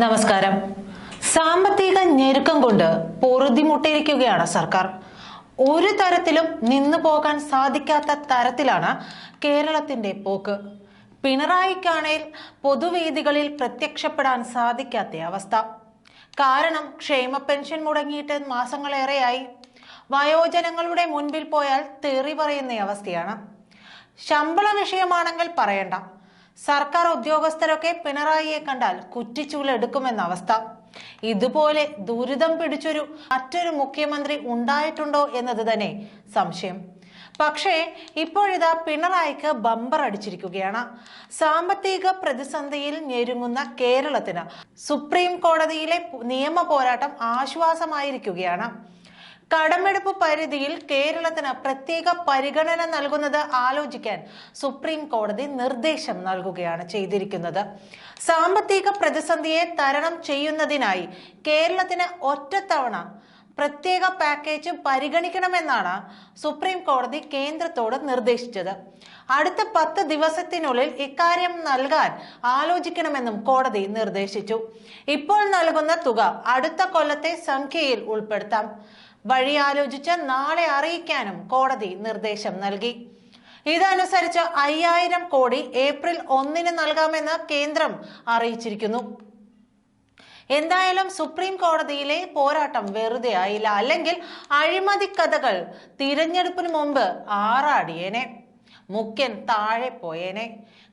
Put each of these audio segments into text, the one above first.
നമസ്കാരം. സാമ്പത്തിക ഞെരുക്കം കൊണ്ട് പൊറുതിമുട്ടിയിരിക്കുകയാണ് സർക്കാർ. ഒരു തരത്തിലും നിന്നു പോകാൻ സാധിക്കാത്ത തരത്തിലാണ് കേരളത്തിന്റെ പോക്ക്. പിണറായിക്കാണേൽ പൊതുവേദികളിൽ പ്രത്യക്ഷപ്പെടാൻ സാധിക്കാത്ത അവസ്ഥ. കാരണം ക്ഷേമ പെൻഷൻ മുടങ്ങിയിട്ട് മാസങ്ങളേറെയായി. വയോജനങ്ങളുടെ മുൻപിൽ പോയാൽ തെറി പറയുന്ന അവസ്ഥയാണ്. ശമ്പള വിഷയമാണെങ്കിൽ പറയണ്ട. സർക്കാർ ഉദ്യോഗസ്ഥരൊക്കെ പിണറായിയെ കണ്ടാൽ കുറ്റിച്ചൂലെടുക്കുമെന്ന അവസ്ഥ. ഇതുപോലെ ദുരിതം പിടിച്ചൊരു മറ്റൊരു മുഖ്യമന്ത്രി ഉണ്ടായിട്ടുണ്ടോ എന്നത് തന്നെ സംശയം. പക്ഷേ ഇപ്പോഴിതാ പിണറായിക്ക് ബമ്പർ അടിച്ചിരിക്കുകയാണ്. സാമ്പത്തിക പ്രതിസന്ധിയിൽ ഞെരുങ്ങുന്ന കേരളത്തിന് സുപ്രീം കോടതിയിലെ നിയമ പോരാട്ടം ആശ്വാസമായിരിക്കുകയാണ്. കടമെടുപ്പ് പരിധിയിൽ കേരളത്തിന് പ്രത്യേക പരിഗണന നൽകുന്നത് ആലോചിക്കാൻ സുപ്രീം കോടതി നിർദ്ദേശം നൽകുകയാണ് ചെയ്തിരിക്കുന്നത്. സാമ്പത്തിക പ്രതിസന്ധിയെ തരണം ചെയ്യുന്നതിനായി കേരളത്തിന് ഒറ്റത്തവണ പ്രത്യേക പാക്കേജ് പരിഗണിക്കണമെന്നാണ് സുപ്രീം കോടതി കേന്ദ്രത്തോട് നിർദ്ദേശിച്ചത്. അടുത്ത പത്ത് ദിവസത്തിനുള്ളിൽ ഇക്കാര്യം നൽകാൻ ആലോചിക്കണമെന്നും കോടതി നിർദ്ദേശിച്ചു. ഇപ്പോൾ നൽകുന്ന തുക അടുത്ത കൊല്ലത്തെ സംഖ്യയിൽ ഉൾപ്പെടുത്താം. വഴി ആലോചിച്ച് നാളെ അറിയിക്കാനും കോടതി നിർദ്ദേശം നൽകി. ഇതനുസരിച്ച് അയ്യായിരം കോടി ഏപ്രിൽ ഒന്നിന് നൽകാമെന്ന് കേന്ദ്രം അറിയിച്ചിരിക്കുന്നു. എന്തായാലും സുപ്രീം കോടതിയിലെ പോരാട്ടം വെറുതെ ആയില്ല. അല്ലെങ്കിൽ അഴിമതി കഥകൾ തിരഞ്ഞെടുപ്പിന് മുമ്പ് ആറാടിയേനെ. മുഖ്യൻ താഴെ പോയേനെ.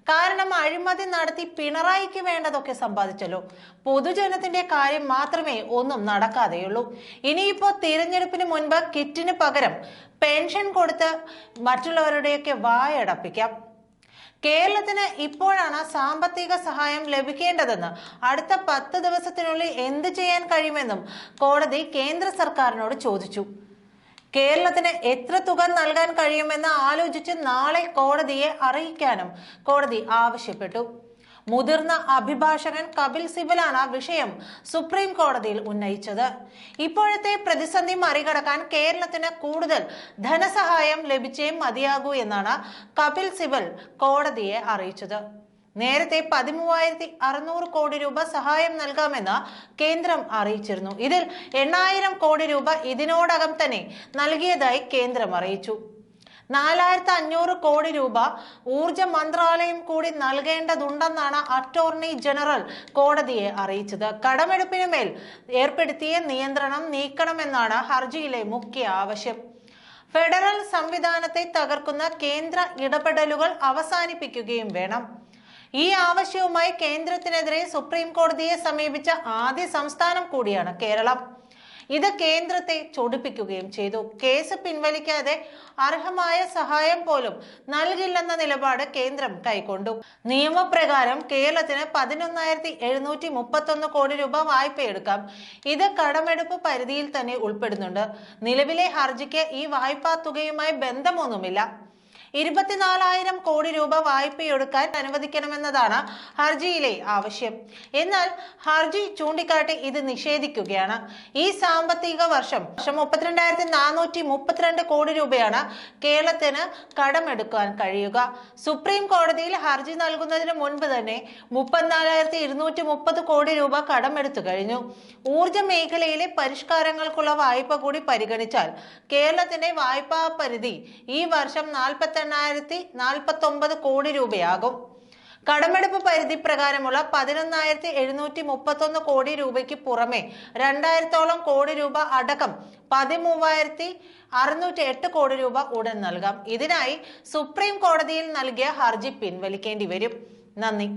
കാരണം അഴിമതി നടത്തി പിണറായിക്ക് വേണ്ടതൊക്കെ സമ്പാദിച്ചല്ലോ. പൊതുജനത്തിന്റെ കാര്യം മാത്രമേ ഒന്നും നടക്കാതെയുള്ളൂ. ഇനിയിപ്പോ തിരഞ്ഞെടുപ്പിന് മുൻപ് കിറ്റിന് പകരം പെൻഷൻ കൊടുത്ത് മറ്റുള്ളവരുടെയൊക്കെ വായടപ്പിക്കാം. കേരളത്തിന് ഇപ്പോഴാണ് സാമ്പത്തിക സഹായം ലഭിക്കേണ്ടതെന്ന് അടുത്ത പത്ത് ദിവസത്തിനുള്ളിൽ എന്ത് ചെയ്യാൻ കഴിയുമെന്നും കോടതി കേന്ദ്ര സർക്കാരിനോട് ചോദിച്ചു. കേരളത്തിന് എത്ര തുക നൽകാൻ കഴിയുമെന്ന് ആലോചിച്ച് നാളെ കോടതിയെ അറിയിക്കാനും കോടതി ആവശ്യപ്പെട്ടു. മുതിർന്ന അഭിഭാഷകൻ കപിൽ സിബലാണ് വിഷയം സുപ്രീം കോടതിയിൽ ഉന്നയിച്ചത്. ഇപ്പോഴത്തെ പ്രതിസന്ധി മറികടക്കാൻ കേരളത്തിന് കൂടുതൽ ധനസഹായം ലഭിച്ചേ മതിയാകൂ എന്നാണ് കപിൽ സിബൽ കോടതിയെ അറിയിച്ചത്. നേരത്തെ പതിമൂവായിരത്തി അറുന്നൂറ് കോടി രൂപ സഹായം നൽകാമെന്ന് കേന്ദ്രം അറിയിച്ചിരുന്നു. ഇതിൽ എണ്ണായിരം കോടി രൂപ ഇതിനോടകം തന്നെ നൽകിയതായി കേന്ദ്രം അറിയിച്ചു. നാലായിരത്തി അഞ്ഞൂറ് കോടി രൂപ ഊർജ മന്ത്രാലയം കൂടി നൽകേണ്ടതുണ്ടെന്നാണ് അറ്റോർണി ജനറൽ കോടതിയെ അറിയിച്ചത്. കടമെടുപ്പിന് മേൽ ഏർപ്പെടുത്തിയ നിയന്ത്രണം നീക്കണമെന്നാണ് ഹർജിയിലെ മുഖ്യ ആവശ്യം. ഫെഡറൽ സംവിധാനത്തെ തകർക്കുന്ന കേന്ദ്ര ഇടപെടലുകൾ അവസാനിപ്പിക്കുകയും വേണം. ഈ ആവശ്യവുമായി കേന്ദ്രത്തിനെതിരെ സുപ്രീം കോടതിയെ സമീപിച്ച ആദ്യ സംസ്ഥാനം കൂടിയാണ് കേരളം. ഇത് കേന്ദ്രത്തെ ചൊടിപ്പിക്കുകയും ചെയ്തു. കേസ് പിൻവലിക്കാതെ അർഹമായ സഹായം പോലും നൽകില്ലെന്ന നിലപാട് കേന്ദ്രം കൈക്കൊണ്ടു. നിയമപ്രകാരം കേരളത്തിന് പതിനൊന്നായിരത്തി എഴുന്നൂറ്റി മുപ്പത്തൊന്ന് കോടി രൂപ വായ്പയെടുക്കാം. ഇത് കടമെടുപ്പ് പരിധിയിൽ തന്നെ ഉൾപ്പെടുന്നുണ്ട്. നിലവിലെ ഹർജിക്ക് ഈ വായ്പാ തുകയുമായി ബന്ധമൊന്നുമില്ല. ഇരുപത്തിനാലായിരം കോടി രൂപ വായ്പയെടുക്കാൻ അനുവദിക്കണമെന്നതാണ് ഹർജിയിലെ ആവശ്യം. എന്നാൽ ഹർജി ചൂണ്ടിക്കാട്ടി ഇത് നിഷേധിക്കുകയാണ്. ഈ സാമ്പത്തിക വർഷം വർഷം മുപ്പത്തിരണ്ടായിരത്തി നാനൂറ്റി മുപ്പത്തിരണ്ട് കോടി രൂപയാണ് കേരളത്തിന് കടമെടുക്കാൻ കഴിയുക. സുപ്രീം കോടതിയിൽ ഹർജി നൽകുന്നതിന് മുൻപ് തന്നെ മുപ്പത്തിനാലായിരത്തി ഇരുന്നൂറ്റി മുപ്പത് കോടി രൂപ കടമെടുത്തു കഴിഞ്ഞു. ഊർജ മേഖലയിലെ പരിഷ്കാരങ്ങൾക്കുള്ള വായ്പ കൂടി പരിഗണിച്ചാൽ കേരളത്തിന്റെ വായ്പാ പരിധി ഈ വർഷം നാൽപ്പത്തി എണ്ണായിരത്തി നാൽപ്പത്തി ഒമ്പത് കോടി രൂപയാകും. കടമെടുപ്പ് പരിധി പ്രകാരമുള്ള പതിനൊന്നായിരത്തി എഴുന്നൂറ്റി മുപ്പത്തൊന്ന് കോടി രൂപയ്ക്ക് പുറമെ രണ്ടായിരത്തോളം കോടി രൂപ അടക്കം പതിമൂവായിരത്തി അറുന്നൂറ്റി എട്ട് കോടി രൂപ ഉടൻ നൽകാം. ഇതിനായി സുപ്രീം കോടതിയിൽ നൽകിയ ഹർജി പിൻവലിക്കേണ്ടി വരും. നന്ദി.